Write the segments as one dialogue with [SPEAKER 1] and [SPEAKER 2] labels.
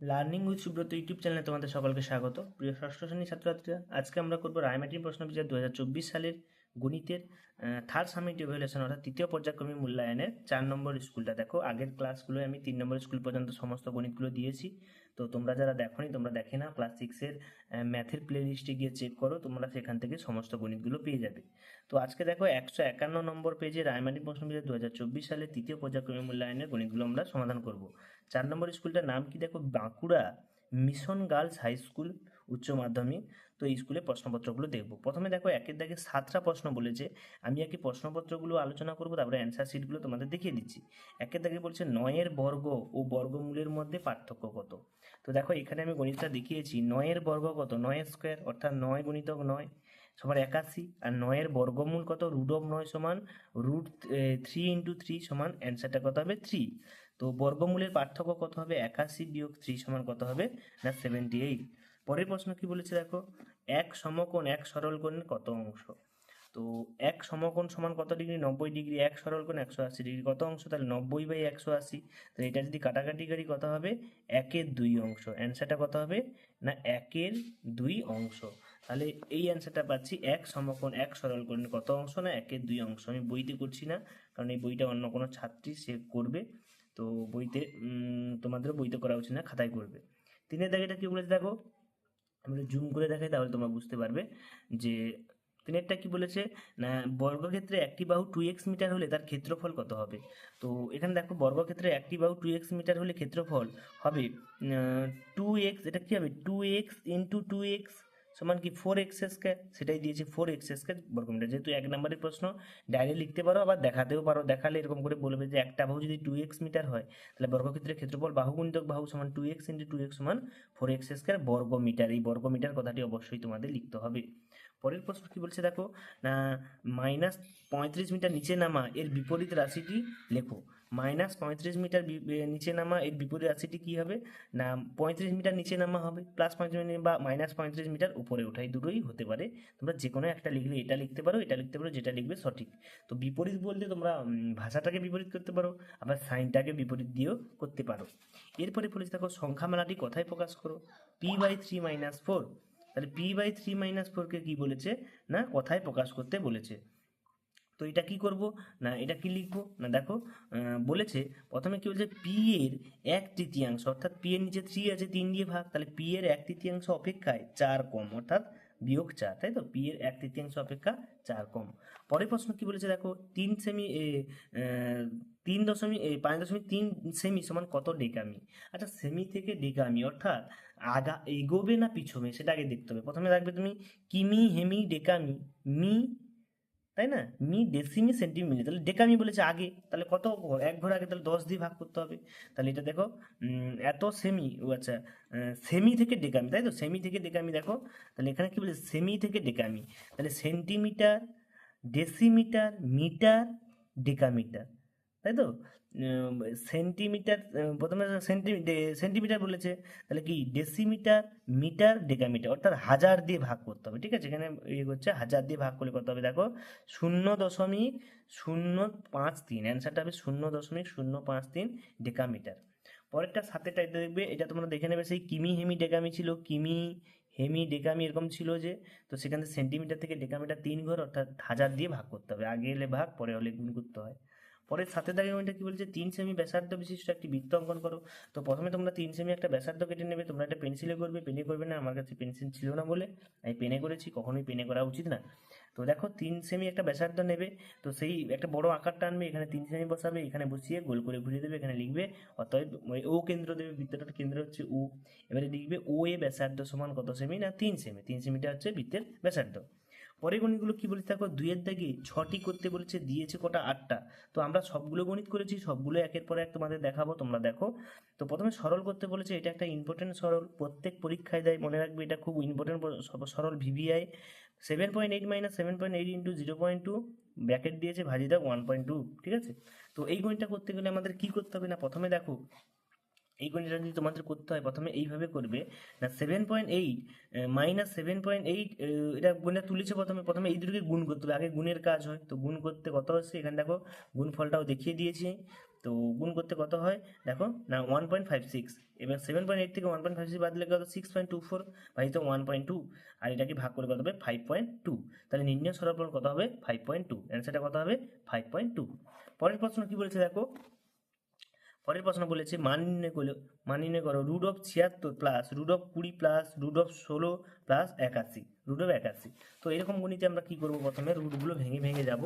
[SPEAKER 1] Learning with Subrata YouTube চ্যানেলে তোমাদের সকলকে স্বাগত। প্রিয় ষষ্ঠ শ্রেণির ছাত্রছাত্রীরা, আজকে আমরা করব রায়মাটির প্রশ্ন বিচার দু হাজার চব্বিশ সালের গণিতের থার্ড সামিট ইভ্যালুয়েশন অর্থাৎ তৃতীয় পর্যায়ক্রমিক মূল্যায়নের চার নম্বর স্কুলটা। দেখো, আগের ক্লাসগুলোয় আমি তিন নম্বর স্কুল পর্যন্ত সমস্ত গণিতগুলো দিয়েছি। তো তোমরা যারা দেখোনি, তোমরা দেখে না ক্লাস সিক্সের ম্যাথের প্লে লিস্টে গিয়ে চেক করো, তোমরা সেখান থেকে সমস্ত গণিতগুলো পেয়ে যাবে। তো আজকে দেখো, একশো একান্ন নম্বর পেজে রায়মাটি প্রশ্ন বিচার দু হাজার চব্বিশ সালে তৃতীয় পর্যায়ক্রমিক মূল্যায়নের গণিতগুলো আমরা সমাধান করব। চার নম্বর স্কুলটার নাম কি? দেখো, Bankura mission girls high school. উচ্চ মাধ্যমিক, তো এই স্কুলে প্রশ্নপত্রগুলো দেখব। প্রথমে দেখো, একের দাগে সাতটা প্রশ্ন বলেছে। আমি একে প্রশ্নপত্রগুলো আলোচনা করব, তারপরে অ্যান্সার শিটগুলো তোমাদের দেখিয়ে দিচ্ছি। একের দাগে বলছে, নয়ের বর্গ ও বর্গমূলের মধ্যে পার্থক্য কত? তো দেখো, এখানে আমি গণিতটা দেখিয়েছি। নয়ের বর্গ কত? নয়ের স্কোয়ার অর্থাৎ নয় গণিতক নয় সমান একাশি। আর নয়ের বর্গমূল কত? রুট অফ নয় সমান রুট থ্রি ইন্টু থ্রি সমান অ্যান্সারটা কত হবে? থ্রি তো বর্গমূলের পার্থক্য কত হবে? একাশি বিয়োগ থ্রি সমান কত হবে? না সেভেন্টি এইট পরের প্রশ্ন কি বলেছে দেখো? এক সমকোণ এক সরল সরলকোণের কত অংশ? তো এক সমকোণ সমান কত ডিগ্রি? নব্বই ডিগ্রি। এক সরলকোণ একশো আশি ডিগ্রি। কত অংশ? তাহলে নব্বই বাই একশো আশি। তাহলে এটা যদি কাটাকাটি করি কত হবে? একের দুই অংশ। অ্যান্সারটা কত হবে? না, একের দুই অংশ। তাহলে এই অ্যান্সারটা পাচ্ছি এক সমকোণ এক সরল সরলকোণের কত অংশ? না, একের দুই অংশ। আমি বইতে করছি না, কারণ এই বইটা অন্য কোনো ছাত্রী সে করবে। তো বইতে তোমাদেরও বইতে করা উচিত না, খাতায় করবে। তিনের দাগেটা কি বলেছে দেখো? আমরা জুম করে দেখাই, তাহলে তোমরা বুঝতে পারবে যে তিনেরটা কি বলেছে? না, বর্গক্ষেত্রে একটি বাহু টু এক্স মিটার হলে তার ক্ষেত্রফল কত হবে? তো এখানে দেখো, বর্গক্ষেত্রে একটি বাহু টু এক্স মিটার হলে ক্ষেত্রফল হবে টু এক্স এটা কী হবে? Two X into two X সমান কি ফোর এক্স স্কোয়ার সেটাই দিয়েছে ফোর এক্স স্কোয়ার বর্গমিটার। যেহেতু এক নম্বরের প্রশ্ন, ডাইরেক্ট লিখতে পারো, আবার দেখাতেও পারো, দেখালে এরকম করে বলবে যে একটা বাহু যদি টু এক্স মিটার হয়, তাহলে বর্গক্ষেত্রের ক্ষেত্রফল বাহু গুণিতক বাহু সমান two X into two X সমান ফোর এক্স স্কোয়ার বর্গ মিটার এই বর্গ মিটার কথাটি অবশ্যই তোমাদের লিখতে হবে। পরের প্রশ্ন কি বলছে দেখো? না মাইনাস পঁয়ত্রিশ মিটার নিচে নামা, এর বিপরীত রাশিটি লেখো। মাইনাস পঁয়ত্রিশ মিটার নিচে নামা, এর বিপরীত রাশিটি কি হবে? না, পঁয়ত্রিশ মিটার নিচে নামা হবে প্লাস পঁয়ত্রিশ মিটার বা মাইনাস পঁয়ত্রিশ মিটার উপরে ওঠাই দুটোই হতে পারে। তোমরা যে কোনো একটা লিখলে এটা লিখতে পারো, এটা লিখতে পারো, যেটা লিখবে সঠিক। তো বিপরীত বলতে তোমরা ভাষাটাকে বিপরীত করতে পারো, আবার সাইনটাকে বিপরীত দিয়েও করতে পারো। এরপরে বলেছে দেখো সংখ্যামালাটি কথায় প্রকাশ করো? P by three minus four তাহলে পি বাই থ্রি মাইনাস ফোরকে কী বলেছে? না, কথায় প্রকাশ করতে বলেছে? তো এটা কি করব? না, এটা কি লিখব? না, দেখো বলেছে, প্রথমে কি বলছে, পি এর এক তৃতীয়াংশ, অর্থাৎ পি এর নিচে থ্রি আছে, তিন দিয়ে ভাগ, তাহলে পি এর এক তৃতীয়াংশ অপেক্ষায় চার কম, অর্থাৎ বিয়োগ চার, তাই তো? পি এর এক তৃতীয়াংশ অপেক্ষা চার কম। পরের প্রশ্ন কি বলেছে, দেখো, তিন সেমি তিন দশমিক পাঁচ দশমিক তিন সেমি সমান কত ডেকামি? আচ্ছা সেমি থেকে ডেকামি, অর্থাৎ আগা, এগোবে না পিছবে সেটা আগে দেখতে হবে। প্রথমে রাখবে তুমি, কিমি হেমি ডেকামি, মি তাই না? মি ডেসিমি সেন্টিমিলি তাহলে ডেকামি বলেছে আগে, তাহলে কত এক ঘর আগে তাহলে দশ দিয়ে ভাগ করতে হবে। তাহলে এটা দেখো এত সেমি, ও আচ্ছা সেমি থেকে ডেকামি তাই তো? সেমি থেকে ডেকামি দেখো, তাহলে এখানে কি বলে সেমি থেকে ডেকামি তাহলে সেন্টিমিটার ডেসিমিটার মিটার, ডেকামিটার, তাই তো? সেন্টিমিটার প্রথমে সেন্টিমিটার বলেছে, তাহলে কি? ডেসিমিটার, মিটার, ডেকামিটার, অর্থাৎ হাজার দিয়ে ভাগ করতে হবে, ঠিক আছে? এখানে ইয়ে করছে, হাজার দিয়ে ভাগ করলে করতে হবে? দেখো, শূন্য দশমিক শূন্য পাঁচ তিন, অ্যান্সারটা হবে শূন্য দশমিক শূন্য পাঁচ তিন ডেকামিটার। পরেরটা সাথেটা দেখবে, এটা তোমরা দেখে নেবে, সেই কিমি হেমি ডেকামি ছিল, কিমি হেমি ডেকামি এরকম ছিল যে, তো সেখানে সেন্টিমিটার থেকে ডেকামিটার তিন ঘর, অর্থাৎ হাজার দিয়ে ভাগ করতে হবে, আগে এলে ভাগ, পরে হলে গুণ করতে হয়। পরে সাথে দাগে ওইটা কি বলছে? তিন সেমি ব্যাসার্ধ বিশিষ্ট একটি বৃত্ত অঙ্কন করো। তো প্রথমে তোমরা তিন সেমি একটা ব্যাসার্ধ কেটে নেবে। তোমরা একটা পেন্সিলে করবে। পেনে করবে না। আমার কাছে পেন্সিল ছিল না বলে আমি পেনে করেছি। কখনোই পেনে করা উচিত না। তো দেখো, তিন সেমি একটা ব্যাসার্ধ নেবে। তো সেই একটা বড় আকারটা আনবে। এখানে তিন সেমি বসাবে। এখানে বসিয়ে গোল করে ঘুরিয়ে দেবে। এখানে লিখবে। অতএব ও কেন্দ্র দেবে। বৃত্তটার কেন্দ্র হচ্ছে ও। এবারে লিখবে ও এ ব্যাসার্ধ সমান কত সেমি না, তিন সেমি তিন সেমিটা হচ্ছে বৃত্তের ব্যাসার্ধ। পরের গণিতগুলো কি বলেছে? দেখো, দুইয়ের দাগে ছটি করতে বলেছে, দিয়েছে কটা? আটটা। তো আমরা সবগুলো গণিত করেছি, সবগুলো একের পর এক তোমাদের দেখাবো, তোমরা দেখো। তো প্রথমে সরল করতে বলেছে, এটা একটা ইম্পর্টেন্ট সরল, প্রত্যেক পরীক্ষায় দেয়, মনে রাখবে এটা খুব ইম্পর্টেন্ট সরল VVI seven point eight minus seven point eight into zero point two bracket দিয়েছে ভাজি দাও ওয়ান পয়েন্ট টু ঠিক আছে? তো এই গণিতটা করতে গেলে আমাদের কি করতে হবে না? প্রথমে দেখো এই গণিতটা যদি তোমাদের করতে হয়, প্রথমে এইভাবে করবে। না seven point eight minus seven point eight এটা গুণটা তুলেছে প্রথমে। প্রথমে এই দুটোকে গুণ করতে হবে। আগে গুণের কাজ হয়। তো গুণ করতে কত হচ্ছে? এখানে দেখো, গুণফলটাও দেখিয়ে দিয়েছি। তো গুণ করতে কত হয়? দেখো, না ওয়ান পয়েন্ট ফাইভ সিক্স এবার সেভেন পয়েন্ট এইট থেকে ওয়ান পয়েন্ট ফাইভ সিক্স বাদ দিলে কত? সিক্স পয়েন্ট টু ফোর ভাজিত ওয়ান পয়েন্ট টু আর এটাকে ভাগ করে কত হবে? ফাইভ পয়েন্ট টু তাহলে নির্ণয় সরলফল কত হবে? ফাইভ পয়েন্ট টু অ্যান্সারটা কত হবে? ফাইভ পয়েন্ট টু পরের প্রশ্ন কি বলেছে দেখো? পরের প্রশ্ন বলেছে মান নির্ণয় করল মান নির্ণয় করো রুট অফ ছিয়াত্তর প্লাস রুট অফ কুড়ি প্লাস রুট অফ ষোলো প্লাস একাশি রুট অফ একাশি। তো এরকম গণিতে আমরা কি করব প্রথমে? রুটগুলো ভেঙে ভেঙে যাব।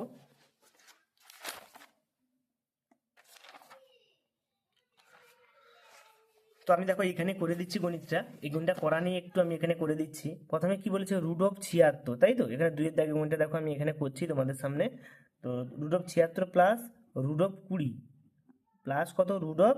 [SPEAKER 1] তো আমি দেখো এখানে করে দিচ্ছি গণিতটা। এই গণিতটা করা নিয়ে একটু আমি এখানে করে দিচ্ছি। প্রথমে কি বলেছে? রুট অফ ছিয়াত্তর, তাই তো? এখানে দুইয়ের দাগে গণিতটা দেখো আমি এখানে করছি তোমাদের সামনে। তো রুট অফ ছিয়াত্তর প্লাস রুট অফ কুড়ি। প্লাস কত? রুট অফ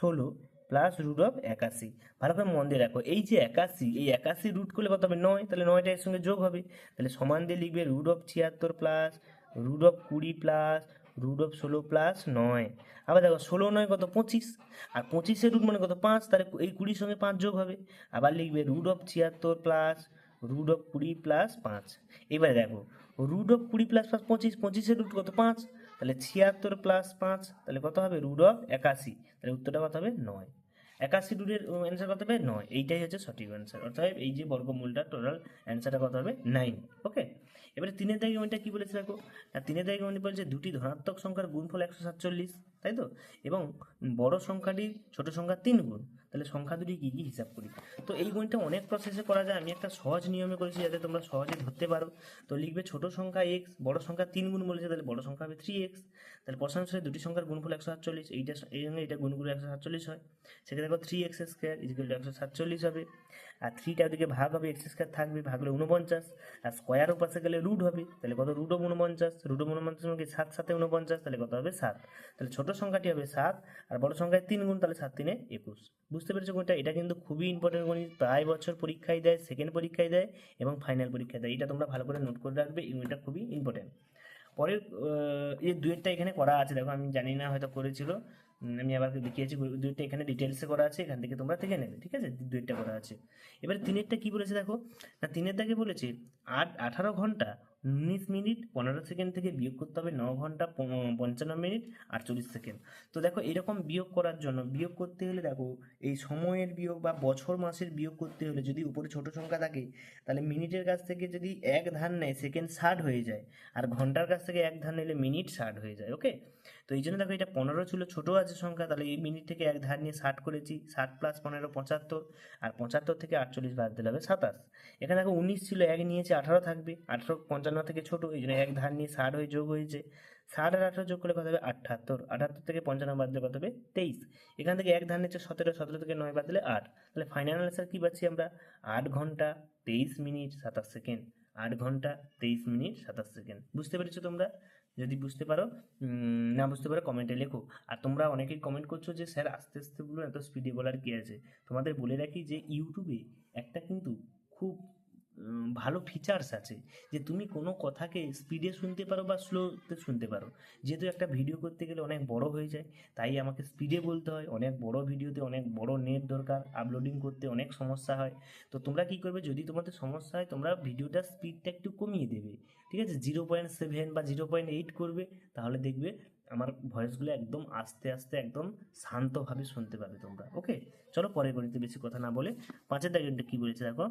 [SPEAKER 1] ষোলো প্লাস রুট অফ একাশি। ভালো করে মন দিয়ে রাখো এই যে একাশি, এই একাশি রুট করলে কত হবে? নয়। তাহলে নয়টা এর সঙ্গে যোগ হবে। তাহলে সমান দিয়ে লিখবে রুট অফ ছিয়াত্তর প্লাস রুট অফ কুড়ি প্লাস রুট অফ ষোলো প্লাস নয়। আবার দেখো, ষোলো নয় কত? পঁচিশ। আর পঁচিশের রুট মানে কত? পাঁচ। তাহলে এই কুড়ির সঙ্গে পাঁচ যোগ হবে। আবার লিখবে রুট অফ ছিয়াত্তর প্লাস রুট অফ কুড়ি প্লাস পাঁচ। এবারে দেখো রুট অফ কুড়ি প্লাস পাঁচ পঁচিশ, পঁচিশের রুট কত? পাঁচ। তাহলে ছিয়াত্তর প্লাস পাঁচ, তাহলে কত হবে? রুট অফ একাশি। তাহলে উত্তরটা কত হবে? নয়। একাশি রুটের অ্যান্সার কত হবে? নয়। এইটাই হচ্ছে সঠিক অ্যান্সার অর্থাৎ এই যে বর্গমূলটা টোটাল অ্যান্সারটা কত হবে? নাইন ওকে এবারে তিনের দাগে গণিতটা কি বলেছে দেখো? না, তিনের দাগে গণিত বলছে দুটি ধনাত্মক সংখ্যার গুণফল একশো সাতচল্লিশ, তাই তো? এবং বড় সংখ্যাটি ছোট সংখ্যার তিন গুণ। তাহলে সংখ্যা দুটি কী কী হিসাব করি? তো এই গণিতটা অনেক প্রসেসে করা যায়। আমি একটা সহজ নিয়মে করেছি যাতে তোমরা সহজে ধরতে পারো। তো লিখবে ছোট সংখ্যা এক্স বড় সংখ্যা তিন গুণ বলেছে, তাহলে বড় সংখ্যা হবে থ্রি এক্স তাহলে প্রশ্ন দুটি সংখ্যার গুণফল একশো সাতচল্লিশ, এইটা, এই জন্য এটা গুণ করে একশো সাতচল্লিশ হয়। সেক্ষেত্রে দেখো three X square is equal to একশো সাতচল্লিশ হবে। আর থ্রিটা ওদিকে ভাগ হবে এক্স স্কোয়ার থাকবে, ভাগ হলে উনপঞ্চাশ আর স্কোয়ারও পাশে গেলে রুট হবে, তাহলে কত? রুট অফ উনপঞ্চাশ রুট অফ উনপঞ্চাশ মানে সাত সাথে উনপঞ্চাশ তাহলে কত হবে? সাত। তাহলে ছোট সংখ্যাটি হবে সাত, আর বড় সংখ্যায় তিন গুণ, তাহলে সাত, তিনে একুশ। বুঝতে পেরেছ কোনটা? এটা কিন্তু খুবই ইম্পর্টেন্ট গণিত। প্রায় বছর পরীক্ষায় দেয় সেকেন্ড পরীক্ষায় দেয়, এবং ফাইনাল পরীক্ষায় দেয়। এটা তোমরা ভালো করে নোট করে রাখবে গণিতটা খুবই ইম্পর্টেন্ট পরের এই দুয়েরটা এখানে করা আছে। দেখো, আমি জানি না হয়তো করেছিল। আমি আবার দেখিয়েছি দুইটা এখানে ডিটেলসে করা আছে, এখান থেকে তোমরা থেকে নেবে, ঠিক আছে? দুইটা করা আছে। এবার তিনেরটা কি বলেছে দেখো? না তিনের বলেছে, আট, আঠারো ঘণ্টা উনিশ মিনিট, পনেরো সেকেন্ড থেকে বিয়োগ করতে হবে, ন ঘণ্টা পঞ্চান্ন মিনিট আটচল্লিশ সেকেন্ড। তো দেখো, এরকম বিয়োগ করার জন্য, বিয়োগ করতে হলে দেখো, এই সময়ের বিয়োগ বা বছর মাসের বিয়োগ করতে হলে যদি উপরে ছোট সংখ্যা থাকে, তাহলে মিনিটের কাছ থেকে যদি এক ধান নেয়, সেকেন্ড ষাট হয়ে যায়। আর ঘণ্টার কাছ থেকে এক ধান নিলে মিনিট ষাট হয়ে যায় ওকে তো এই জন্য দেখো, এটা পনেরো ছিল, ছোটো আছে সংখ্যা, তাহলে এই মিনিট থেকে এক ধার নিয়ে ষাট করেছি, ষাট প্লাস পনেরো, পঁচাত্তর, আর পঁচাত্তর থেকে আটচল্লিশ বাদ দিলে হবে সাতাশ। এখানে দেখো, উনিশ ছিল, এক নিয়েছে, আঠারো থাকবে, আঠারো, পঞ্চান্ন থেকে ছোটো এই জন্য এক ধার নিয়ে ষাট হয়ে যোগ হয়েছে ষাট আর আঠারো যোগ করলে কত হবে? আটাত্তর আটাত্তর থেকে পঞ্চান্ন বাদ দিলে কত হবে? তেইশ। এখান থেকে এক ধার নিচ্ছে সতেরো সতেরো থেকে নয় বাদ দিলে আট। তাহলে ফাইনাল অ্যান্সার কী পাচ্ছি আমরা? আট ঘণ্টা তেইশ মিনিট সাতাশ সেকেন্ড। আট ঘণ্টা তেইশ মিনিট সাতাশ সেকেন্ড। বুঝতে পেরেছ তোমরা? যদি বুঝতে পারো না বুঝতে পারো, কমেন্টে লেখো। আর তোমরা অনেকেই কমেন্ট করছ যে, স্যার, আস্তে আস্তে বলুন, এত স্পিডে বলার কী আছে? তোমাদের বলে রাখি যে ইউটিউবে একটা কিন্তু খুব ভালো ফিচার্স আছে। যে তুমি কোনো কথাকে স্পিডে শুনতে পারো বা স্লোতে শুনতে পারো। যেহেতু একটা ভিডিও করতে গেলে অনেক বড় হয়ে যায়, তাই আমাকে স্পিডে বলতে হয়। অনেক বড় ভিডিওতে অনেক বড় নেট দরকার আপলোডিং করতে অনেক সমস্যা হয়। তো তোমরা কি করবে? যদি তোমাদের সমস্যা হয়, তোমরা ভিডিওটার স্পিডটা একটু কমিয়ে দেবে। ঠিক আছে? জিরো পয়েন্ট সেভেন বা জিরো পয়েন্ট এইট করবে, তাহলে দেখবে আমার ভয়েসগুলো একদম আস্তে আস্তে একদম শান্তভাবে শুনতে পাবে তোমরা। ওকে চলো পরে গণিতে বেশি কথা না বলে পাঁচের দাগেরটা কি বলেছে দেখো?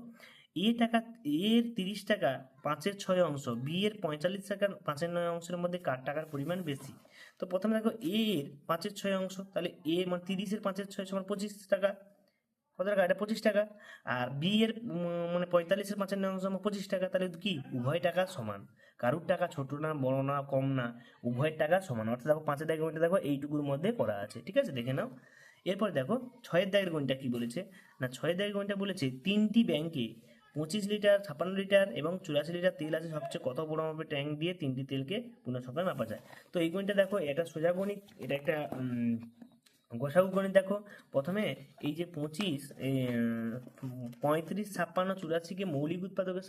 [SPEAKER 1] এ টাকা, এর তিরিশ টাকা, পাঁচের ছয় অংশ, বি এর পঁয়তাল্লিশ টাকার পাঁচের নয় অংশের মধ্যে কার টাকার পরিমাণ বেশি? তো প্রথমে দেখো এ এর পাঁচের ছয় অংশ, তাহলে এ মানে তিরিশের পাঁচের ছয় সমান পঁচিশ টাকা। কত টাকা? এটা পঁচিশ টাকা। আর বি এর মানে পঁয়তাল্লিশের পাঁচের নয় অংশ পঁচিশ টাকা, তাহলে কি? উভয় টাকা সমান। কারুর টাকা ছোট না, বড় না, কম না, উভয়ের টাকা সমান। অর্থাৎ দেখো পাঁচের দাগের গণিতটা দেখো এইটুকুর মধ্যে করা আছে, ঠিক আছে? দেখে নাও। এরপর দেখো ছয়ের দাগের গণিতটা কি বলেছে? না, ছয়ের দাগের গণিতটা বলেছে তিনটি ব্যাংকে পঁচিশ লিটার, ছাপান্ন লিটার এবং চুরাশি লিটার তেল আছে সবচেয়ে কত বড় মাপের ট্যাঙ্ক দিয়ে তিনটি তেলকে পূর্ণ সংখ্যায় মাপা যায়। তো এই গণিতটা দেখো, এটা সোজা গণিত, এটা একটা গোসাগু গণিত দেখো। প্রথমে এই যে পঁচিশ পঁয়ত্রিশ, ছাপ্পান্ন, চুরাশিকে মৌলিক উৎপাদকের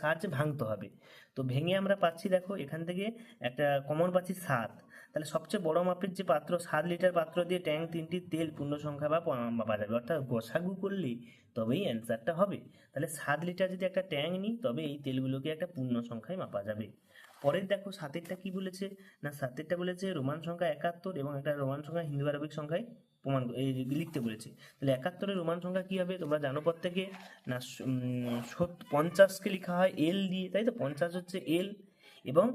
[SPEAKER 1] সাহায্যে ভাঙতে হবে। তো ভেঙে আমরা পাচ্ছি দেখো, এখান থেকে একটা, কমন পাচ্ছি সাত। তাহলে সবচেয়ে বড় মাপের যে পাত্র, সাত লিটার পাত্র দিয়ে ট্যাঙ্ক, তিনটি তেল, পূর্ণ সংখ্যা বা মাপা যাবে অর্থাৎ গোসাগু করলে তবেই অ্যান্সারটা হবে। তাহলে সাত লিটার যদি একটা ট্যাঙ্ক নিই তবে এই তেলগুলোকে একটা পূর্ণ সংখ্যায় মাপা যাবে। পরের দেখো, সাতেরটা কি বলেছে? না, সাতেরটা বলেছে রোমান সংখ্যা একাত্তর এবং একটা রোমান সংখ্যা হিন্দু আরবিক সংখ্যায় প্রমাণ এই লিখতে বলেছে। তাহলে একাত্তরের রোমান সংখ্যা কি হবে? তোমরা জানো পর থেকে না পঞ্চাশকে লেখা হয় এল দিয়ে, তাই তো? পঞ্চাশ হচ্ছে এল এবং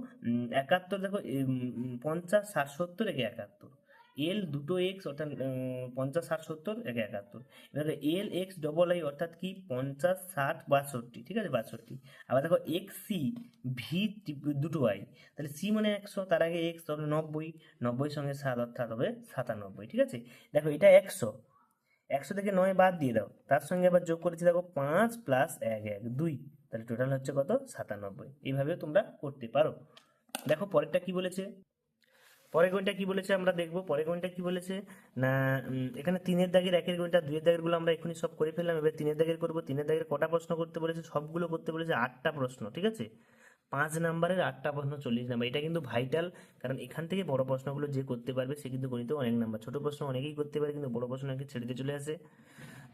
[SPEAKER 1] একাত্তর দেখো পঞ্চাশ, ষাট, সত্তর একে একাত্তর। এল দুটো এক্স অর্থাৎ পঞ্চাশ, ষাট, সত্তর একে একাত্তর। এবারে এল এক্স ডবল আই অর্থাৎ কি? পঞ্চাশ, ষাট, বাষট্টি, ঠিক আছে? বাষট্টি। আবার দেখো এক্স সি ভি দুটো আই তাহলে সি মানে একশো, তার আগে এক্স তবে নব্বই। নব্বই সঙ্গে সাত, অর্থাৎ হবে সাতানব্বই, ঠিক আছে? দেখো, এটা একশো। একশো থেকে নয় বাদ দিয়ে দাও। তার সঙ্গে আবার যোগ করেছি, দেখো, পাঁচ প্লাস এক এক, দুই। তাহলে টোটাল হচ্ছে কত? সাতানব্বই। এইভাবে তোমরা করতে পারো। দেখো, পরেরটা কি বলেছে? পরের গণিতটা কি বলেছে আমরা দেখব। পরের গণিতটা কি বলেছে? না এখানে তিনের দাগের, একের গণিতটা দুইয়ের দাগেরগুলো আমরা এখনই সব করে ফেললাম। এবার তিনের দাগের করব। তিনের দাগের কটা প্রশ্ন করতে বলেছে? সবগুলো করতে বলেছে আটটা প্রশ্ন, ঠিক আছে? পাঁচ নাম্বারের আটটা প্রশ্ন, চল্লিশ নাম্বার। এটা কিন্তু ভাইটাল কারণ এখান থেকে বড় প্রশ্নগুলো যে করতে পারবে, সে কিন্তু গণিত অনেক নাম্বার। ছোট প্রশ্ন অনেকেই করতে পারে, কিন্তু বড় প্রশ্ন অনেকে ছেড়ে দিয়ে চলে আসে।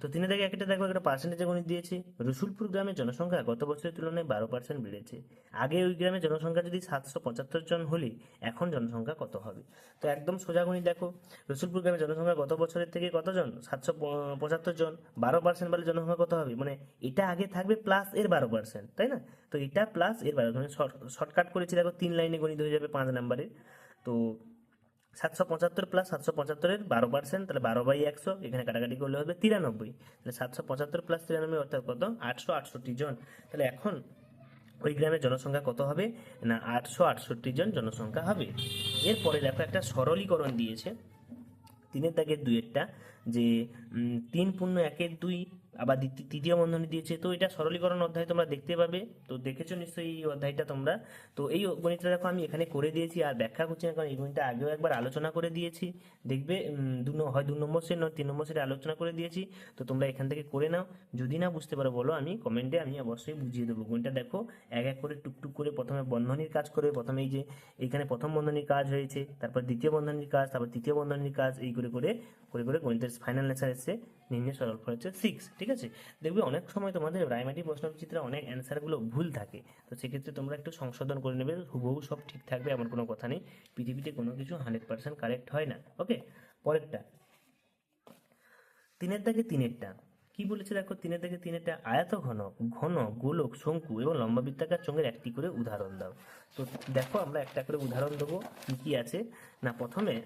[SPEAKER 1] তো তিনে থেকে একটা দেখো, একটা পার্সেন্টেজে গণিত দিয়েছে। রসুলপুর গ্রামের জনসংখ্যা গত বছরের তুলনায় বারো পার্সেন্ট বেড়েছে। আগে ওই গ্রামের জনসংখ্যা যদি সাতশো পঁচাত্তর জন হলে, এখন জনসংখ্যা কত হবে? তো একদম সোজা গণিত দেখো, রসুলপুর গ্রামের জনসংখ্যা গত বছরের থেকে কতজন? সাতশো পঁচাত্তর জন। বারো পার্সেন্ট বলে জনসংখ্যা কত হবে? মানে এটা আগে থাকবে প্লাস এর বারো পার্সেন্ট তাই না? তো এটা প্লাস এর বারো মানে শর্টকাট করেছি। দেখো, তিন লাইনে গণিত হয়ে যাবে পাঁচ নাম্বারে তো সাতশো পঁচাত্তর প্লাস সাতশো পঁচাত্তরের বারো পার্সেন্ট তাহলে বারো বাই একশো, এখানে কাটাকাটি করলে হবে তিরানব্বই। তাহলে সাতশো পঁচাত্তর প্লাস তিরানব্বই অর্থাৎ কত? আটশো আটষট্টি জন। তাহলে এখন ওই গ্রামের জনসংখ্যা কত হবে? না, আটশো আটষট্টি জন জনসংখ্যা হবে। এরপরে দেখো একটা সরলীকরণ দিয়েছে। তিনের দাগের দুইয়েরটা যে তিন পূর্ণ একের দুই আবার তৃতীয় বন্ধনী দিয়েছে তো এটা সরলীকরণ অধ্যায় তোমরা দেখতে পাবে। তো দেখেছ নিশ্চয়ই এই অধ্যায়টা তোমরা। তো এই গণিতটা দেখো, আমি এখানে করে দিয়েছি আর ব্যাখ্যা করছি না, কারণ এই গণিতটা আগেও একবার আলোচনা করে দিয়েছি। দেখবে দু হয় দু নম্বর সেট নয়, তিন নম্বর সেটে আলোচনা করে দিয়েছি। তো তোমরা এখান থেকে করে নাও। যদি না বুঝতে পারো, বলো আমি কমেন্টে, আমি অবশ্যই বুঝিয়ে দেবো। গণিতটা দেখো, এক এক করে টুকটুক করে প্রথমে বন্ধনীর কাজ করে প্রথমে এই যে এইখানে প্রথম বন্ধনীর কাজ হয়েছে, তারপর দ্বিতীয় বন্ধনীর কাজ, তারপর তৃতীয় বন্ধনীর কাজ, এই করে করে করে করে গণিতের ফাইনাল অ্যান্সার এসছে। নির্ণয় সরল ফল হচ্ছে সিক্স ঠিক আছে? দেখবে অনেক সময় তোমাদের প্রাইমারি প্রশ্নচিত্রে অনেক অ্যান্সারগুলো ভুল থাকে। তো সেক্ষেত্রে তোমরা একটু সংশোধন করে নেবে, হুবহু সব ঠিক থাকবে, এমন কোনো কথা নেই। পৃথিবীতে কোনো কিছু হান্ড্রেড পার্সেন্ট কারেক্ট হয় না ওকে পরেরটা। তিনের দাগে তিনেরটা। কি বলেছে দেখো? তিনের দাগে তিনেরটা আয়ত ঘন ঘন, গোলক, শঙ্কু এবং লম্বা বৃত্তাকার চোঙের একটি করে উদাহরণ দাও। তো দেখো আমরা একটা করে উদাহরণ দেবো, কি কি আছে? না, প্রথমে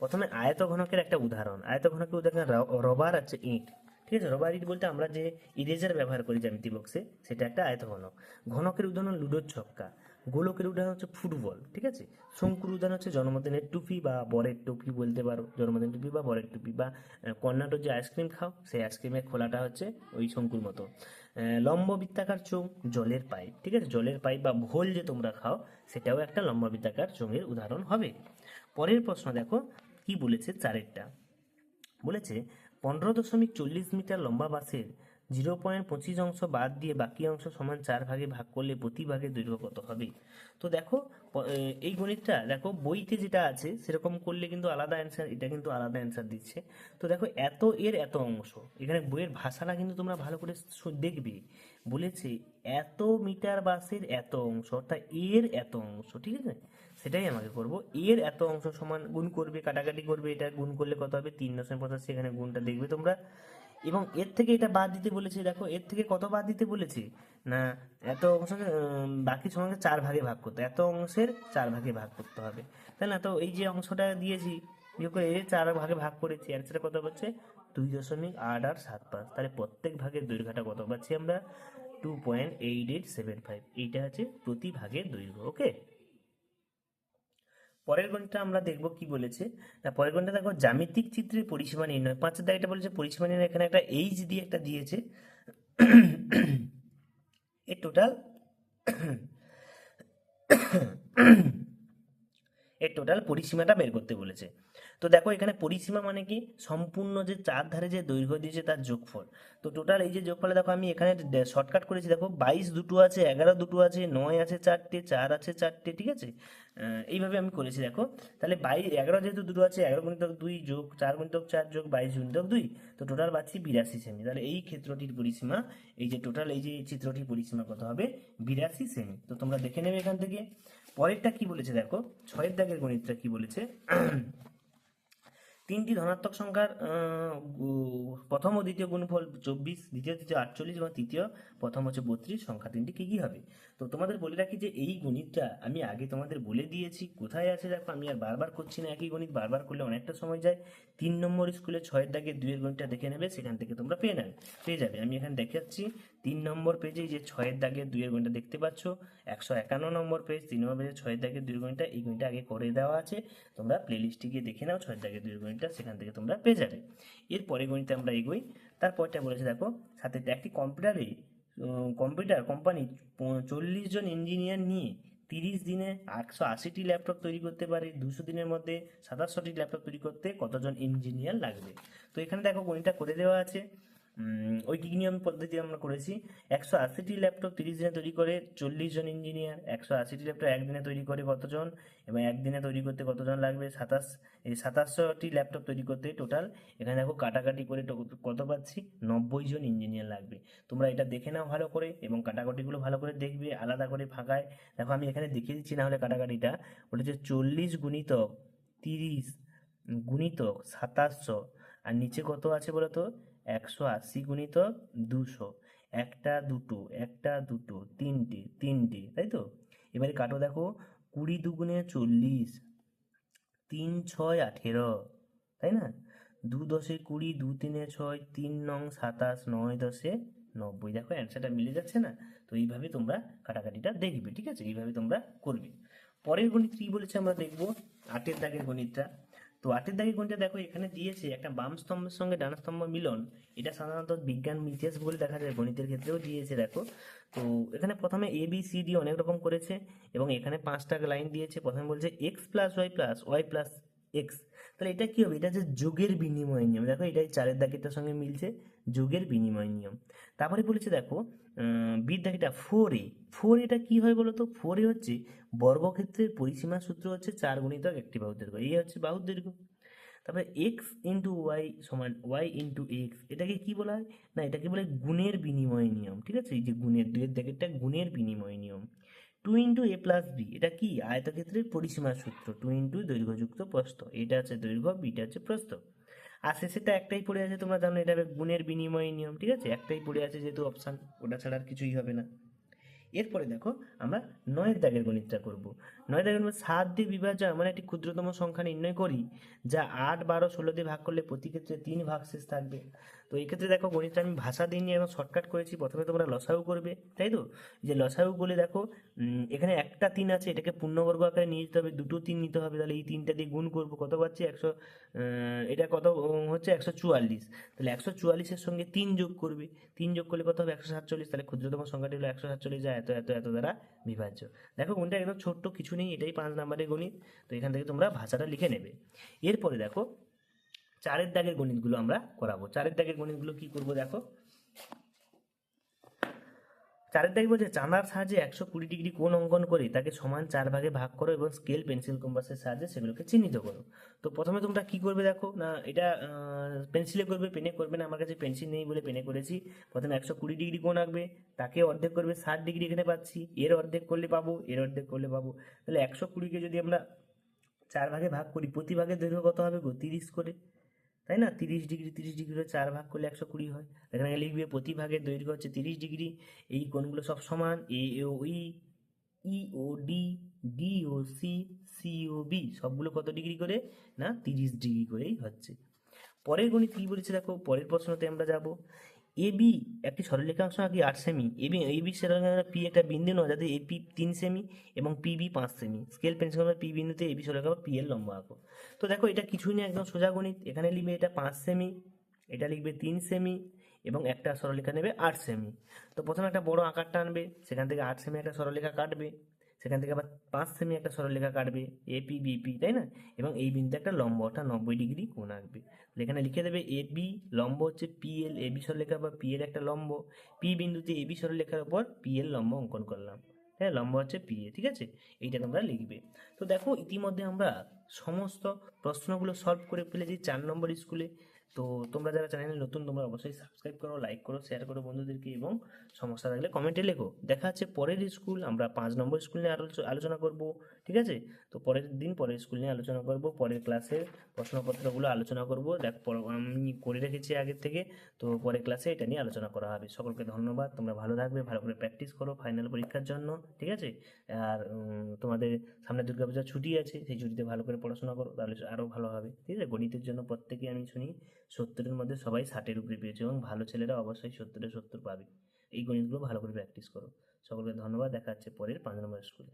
[SPEAKER 1] প্রথমে আয়ত ঘনকের একটা উদাহরণ। আয়ত ঘনকের উদাহরণ রবার আছে ইট। ঠিক আছে? রবার ইট বলতে আমরা যে ইরেজার ব্যবহার করি জ্যামিতি বক্সে সেটা একটা আয়ত ঘনক ঘনকের উদাহরণ লুডোর ছক্কা। গোলকের উদাহরণ হচ্ছে ফুটবল। ঠিক আছে? শঙ্কুর উদাহরণ হচ্ছে জন্মদিনের টুপি বা বরের টুপি বলতে পারো। জন্মদিন টুপি বা বরের টুপি বা কর্ণাটক যে আইসক্রিম খাও, সেই আইসক্রিমের খোলাটা হচ্ছে ওই শঙ্কুর মতো। লম্ব বৃত্তাকার চোঙ, জলের পাইপ। ঠিক আছে? জলের পাইপ বা ভোল যে তোমরা খাও, সেটাও একটা লম্ব বৃত্তাকার চোঙের উদাহরণ হবে। পরের প্রশ্ন দেখো কি বলেছে চারেরটা? বলেছে, পনেরো দশমিক চল্লিশ মিটার লম্বা বাসের জিরো পয়েন্ট পঁচিশ অংশ বাদ দিয়ে বাকি অংশ সমান চার ভাগে ভাগ করলে প্রতি ভাগের দৈর্ঘ্য কত হবে? তো দেখো এই গণিতটা, দেখো, বইতে যেটা আছে, সেরকম করলে কিন্তু আলাদা অ্যান্সার এটা কিন্তু আলাদা অ্যান্সার দিচ্ছে। তো দেখো, এত এর এত অংশ, এখানে বইয়ের ভাষাটা কিন্তু তোমরা ভালো করে দেখবে। বলেছে, এত মিটার বাসের এত অংশ, অর্থাৎ এর এত অংশ, ঠিক আছে? সেটাই আমাকে করব। এর এত অংশ সমান গুণ করবে, কাটাকাটি করবে, এটা গুণ করলে কত হবে? তিন দশমিক পঁচাশি, এখানে গুণটা দেখবে তোমরা। এবং এর থেকে এটা বাদ দিতে বলেছে, দেখো, এর থেকে কত বাদ দিতে বলেছে? না, এত অংশকে বাকি সঙ্গে চার ভাগে ভাগ করতে, এত অংশের চার ভাগে ভাগ করতে হবে। তাই না? তো এই যে অংশটা দিয়েছি এর চার ভাগে ভাগ করেছি অ্যান্সারটা কত পাচ্ছে? দুই দশমিক আট আট সাত পাঁচ। তাহলে প্রত্যেক ভাগের দৈর্ঘ্যটা কত পাচ্ছি আমরা? Two point eight eight seven five এইটা হচ্ছে প্রতি ভাগের দৈর্ঘ্য ওকে পরের গণটা আমরা দেখব কি বলেছে। না, পরের গণটা দেখো, জ্যামিতিক চিত্রের পরিসীমা নির্ণয়। পাঁচের দায়টা বলেছে পরিসীমা নির্ণয়, এখানে একটা এইচ দিয়ে একটা দিয়েছে। এর টোটাল এর টোটাল পরিসীমাটা বের করতে বলেছে। তো দেখো, এখানে পরিসীমা মানে কি? সম্পূর্ণ যে চার ধারে যে দৈর্ঘ্য দিয়েছে তার যোগফল। তো টোটাল এই যে যোগফলে দেখো, আমি এখানে শর্টকাট করেছি। দেখো, বাইশ দুটো আছে, এগারো দুটো আছে, নয় আছে চারটে, চার আছে চারটে, ঠিক আছে? এইভাবে আমি করেছি, দেখো। তাহলে বাই এগারো যেহেতু দুটো আছে, এগারো গুণিতক দুই যোগ চার গুণিতক চার যোগ বাইশ গুণিতক দুই, তো টোটাল পাচ্ছি বিরাশি সেমি তাহলে এই ক্ষেত্রটির পরিসীমা, এই যে টোটাল এই যে চিত্রটির পরিসীমা কত হবে? বিরাশি সেমি তো তোমরা দেখে নেবে এখান থেকে। পরেরটা কি বলেছে দেখো? ছয়ের দাগের গণিতটা কি বলেছে? তিনটি ধনাত্মক সংখ্যার প্রথম ও দ্বিতীয় গুণফল চব্বিশ, দ্বিতীয় তৃতীয় আটচল্লিশ এবং তৃতীয়, প্রথম হচ্ছে বত্রিশ, সংখ্যা তিনটি কি কি হবে? তো তোমাদের বলে রাখি যে এই গণিতটা আমি আগে তোমাদের বলে দিয়েছি। কোথায় আছে দেখো, আমি আর বারবার করছি না একই গণিত, বারবার করলে অনেকটা সময় যায়। তিন নম্বর স্কুলে ছয়ের দাগে দুইয়ের গণিতটা দেখে নেবে, সেখান থেকে তোমরা পেয়ে নেবে, পেয়ে যাবে। আমি এখানে দেখাচ্ছি, তিন নম্বর পেজে যে ছয়ের দাগে দুইয়ের গণিতটা দেখতে পাচ্ছ, একশো একান্ন নম্বর পেজ তিন নম্বর পেজে ছয়ের দাগে দুইয়ের গণিতটা, এই গণিতটা আগে করে দেওয়া আছে। তোমরা প্লে প্লেলিস্টে গিয়ে দেখে নাও, ছয়ের দাগে দুইয়ের গণিতটা, সেখান থেকে তোমরা পেয়ে যাবে। এর পরে গণিতে আমরা এগোই। তারপরটা বলেছে দেখো, সাথে একটি কম্পিউটারে কম্পিউটার কোম্পানি চল্লিশ জন ইঞ্জিনিয়ার নিয়ে তিরিশ দিনে একশো আশিটি ল্যাপটপ তৈরি করতে পারে। দুশো দিনের মধ্যে সাতাশশোটি ল্যাপটপ তৈরি করতে কতজন ইঞ্জিনিয়ার লাগবে? তো এখানে দেখো গণিতটা করে দেওয়া আছে। ওই কি নিয়ম পদ্ধতি আমরা করেছি। একশো আশিটি ল্যাপটপ তিরিশ দিনে তৈরি করে, চল্লিশ জন ইঞ্জিনিয়ার, একশো আশিটি ল্যাপটপ একদিনে তৈরি করে কতজন, এবং একদিনে তৈরি করতে কতজন লাগবে, সাতাশ, এই সাতাশশোটি ল্যাপটপ তৈরি করতে টোটাল এখানে দেখো কাটাকাটি করে কত পাচ্ছি? নব্বই জন ইঞ্জিনিয়ার লাগবে। তোমরা এটা দেখে নাও ভালো করে, এবং কাটাকাটিগুলো ভালো করে দেখবে, আলাদা করে ফাঁকায়। দেখো আমি এখানে দেখিয়ে দিচ্ছি না হলে কাটাকাটিটা হচ্ছে চল্লিশ গুণিতক তিরিশ, গুণিতক সাতাশশো। আর নিচে কত আছে বলো তো একশো আশি গুণিত দুশো। একটা দুটো একটা দুটো, তিনটে তিনটে, তাই তো? এবারে কাটো দেখো, কুড়ি দুগুণে চল্লিশ, তিন ছয় আঠেরো, তাই না? দু দশে কুড়ি, দু তিনে ছয়, তিন নং সাতাশ, নয় দশে নব্বই। দেখো অ্যান্সারটা মিলে যাচ্ছে না? তো এইভাবে তোমরা কাটাকাটিটা দেখবে, ঠিক আছে? এইভাবে তোমরা করবে। পরের গণিত কী বলেছে আমরা দেখব, আটের দাগের গণিতটা। তো আটের দাগের গণিতটা দেখো? এখানে দিয়েছে একটা বাম স্তম্ভের সঙ্গে ডান স্তম্ভ মিলন। এটা সাধারণত বিজ্ঞান, ইতিহাস বলে দেখা যায়, গণিতের ক্ষেত্রেও দিয়েছে, দেখো। তো এখানে প্রথমে এ বি সি ডি অনেক রকম করেছে এবং এখানে পাঁচটা লাইন দিয়েছে। প্রথমে বলছে X plus Y plus Y plus X তাহলে এটা কী হবে? এটা হচ্ছে যোগের বিনিময় নিয়ম। দেখো এটাই চারের দাগেরটার সঙ্গে মিলছে, যোগের বিনিময় নিয়ম। তারপরে বলেছে, দেখো বিদ দাগিটা ফোর এ ফোর এটা কি হয় বলো তো? ফোর এ হচ্ছে বর্গক্ষেত্রের পরিসীমা সূত্র হচ্ছে চার গুণিতক একটি বাহুর দৈর্ঘ্য। এই হচ্ছে বাহুর দৈর্ঘ্য। তারপরে এক্স ইন্টু ওয়াই সমান ওয়াই ইন্টু এক্স এটাকে কি বলা হয়? না, এটাকে বলে গুণের বিনিময় নিয়ম, ঠিক আছে? এই যে গুণের, দুইয়ের দাগেরটা গুণের বিনিময় নিয়ম। Two into A plus B এটা কি? আয়তক্ষেত্রের পরিসীমা সূত্র টু ইন্টু দৈর্ঘ্যযুক্ত প্রস্থ। এটা হচ্ছে দৈর্ঘ্য বিটা হচ্ছে প্রস্থ। আর শেষেটা একটাই পড়ে আছে, তোমরা জানো, এটা গুণের বিনিময় নিয়ম, ঠিক আছে? একটাই পড়ে আছে যেহেতু অপশান ওটা ছাড়া আর কিছুই হবে না। এরপরে দেখো, আমরা নয়ের দাগের গণিতটা করব। নয় দাগের মধ্যে সাত দিয়ে বিভাজ্য এমন একটি ক্ষুদ্রতম সংখ্যা নির্ণয় করি, যা আট, বারো, ষোলো দিয়ে ভাগ করলে প্রতি ক্ষেত্রে তিন ভাগ শেষ থাকবে। তো এই ক্ষেত্রে দেখো গণিতটা আমি ভাষা দিইনি এবং শর্টকাট করেছি। প্রথমে তোমরা লসাগু করবে, তাই তো? যে লসাগু বলে দেখো এখানে একটা তিন আছে, এটাকে পূর্ণবর্গ আকারে নিয়ে যেতে হবে, দুটো তিন নিতে হবে, তাহলে এই তিনটা দিয়ে গুণ করব, কত পাচ্ছি? একশো এটা কত হচ্ছে একশো চুয়াল্লিশ। তাহলে একশো চুয়াল্লিশের সঙ্গে তিন যোগ করবে, তিন যোগ করলে কত হবে? একশো সাতচল্লিশ। তাহলে ক্ষুদ্রতম সংখ্যাটি হলো একশো সাতচল্লিশ যা এত এত এত দ্বারা বিভাজ্য। দেখো গণিতটা একদম ছোট্ট, কিছু নেই, এটাই পাঁচ নাম্বারের গণিত। তো এখান থেকে তোমরা ভাষাটা লিখে নেবে। এরপরে দেখো চারের দাগের গণিতগুলো আমরা করাবো। চারের দাগের গণিতগুলো কি করব দেখো? চারের দাগে বলছে, চাঁদার সাহায্যে একশো কুড়ি ডিগ্রি কোণ অঙ্কন করে তাকে সমান চার ভাগে ভাগ করো এবং স্কেল পেন্সিল কম্পাসের সাহায্যে সেগুলোকে চিহ্নিত করো। তো প্রথমে তোমরা কি করবে দেখো? না, এটা পেন্সিলে করবে পেনে করবে না, আমার কাছে পেন্সিল নেই বলে পেনে করেছি। প্রথমে একশো কুড়ি ডিগ্রি কোণ আঁকবে, তাকে অর্ধেক করবে ষাট ডিগ্রি এখানে পাচ্ছি, এর অর্ধেক করলে পাবো, এর অর্ধেক করলে পাবো। তাহলে একশো কুড়িকে যদি আমরা চার ভাগে ভাগ করি, প্রতি ভাগের দৈর্ঘ্য কত হবে গো? তিরিশ করে। তাই না? তিরিশ ডিগ্রি তিরিশ ডিগ্রি করে চার ভাগ করলে একশো কুড়ি হয়। এখানে লিখবে প্রতি ভাগের দৈর্ঘ্য হচ্ছে তিরিশ ডিগ্রি। এই কোণগুলো সব সমান। A O E E O D D O C C O B সবগুলো কত ডিগ্রি করে? না, তিরিশ ডিগ্রি করেই হচ্ছে। পরের গণিত কী বলেছে দেখো? পরের প্রশ্নতে আমরা যাব। এ বি একটি সরলরেখাংশ আঁকি আট সেমি এবি এ বি সরলরেখাংশ পি একটা বিন্দু নয়, যাতে এ পি তিন সেমি এবং পি বি পাঁচ সেমি স্কেল পেন্সিল পি বিন্দুতে এ বি সরলরেখা পি এর লম্ব আঁকো। তো দেখো, এটা কিছুই না একদম সোজা গণিত। এখানে লিখবে এটা পাঁচ সেমি এটা লিখবে তিন সেমি এবং একটা সরলরেখা নেবে আট সেমি তো প্রথমে একটা বড় আকার টানবে সেখান থেকে আট সেমি একটা সরলরেখা কাটবে। সেখান থেকে আবার পাঁচ সেমি একটা সরলরেখা কাটবে এপি বিপি তাই না? এবং এই বিন্দুতে একটা লম্ব, অর্থাৎ নব্বই ডিগ্রি কোণ আঁকবে। এখানে লিখে দেবে এ বি লম্ব হচ্ছে পি এল এ বি সরলরেখা বা পি এর একটা লম্ব। পি বিন্দুতে এ বি সরলরেখার উপর পি এল লম্ব অঙ্কন করলাম। হ্যাঁ লম্ব হচ্ছে পি এ ঠিক আছে? এইটা তোমরা লিখবে। তো দেখো, ইতিমধ্যে আমরা সমস্ত প্রশ্নগুলো সলভ করে ফেলেছি চার নম্বর স্কুলে তো তোমরা যারা চ্যানেলে নতুন, তোমরা অবশ্যই সাবস্ক্রাইব করো লাইক করো শেয়ার করো বন্ধুদেরকে এবং সমস্যা থাকলে কমেন্টে লেখো। দেখা আছে পরের স্কুল আমরা পাঁচ নম্বর স্কুল নিয়ে আলোচ- আলোচনা করব। ঠিক আছে? তো পরের দিন পরের স্কুল নিয়ে আলোচনা করব, পরের ক্লাসে প্রশ্নপত্রগুলো আলোচনা করব। দেখ আমি করে রেখেছি আগের থেকে, তো পরের ক্লাসে এটা নিয়ে আলোচনা করা হবে। সকলকে ধন্যবাদ, তোমরা ভালো থাকবে, ভালো করে প্র্যাকটিস করো ফাইনাল পরীক্ষার জন্য, ঠিক আছে? আর তোমাদের সামনে দুর্গাপূজার ছুটি আছে, সেই ছুটিতে ভালো করে পড়াশোনা করো, তাহলে আরও ভালো হবে, ঠিক আছে? গণিতের জন্য প্রত্যেকে আমি শুনি, সত্তরের মধ্যে সবাই ষাটের উপরে পেয়েছে এবং ভালো ছেলেরা অবশ্যই সত্তরে সত্তর পাবে। এই গণিতগুলো ভালো করে প্র্যাকটিস করো। সকলকে ধন্যবাদ, দেখা হচ্ছে পরের পাঁচ নম্বর স্কুলে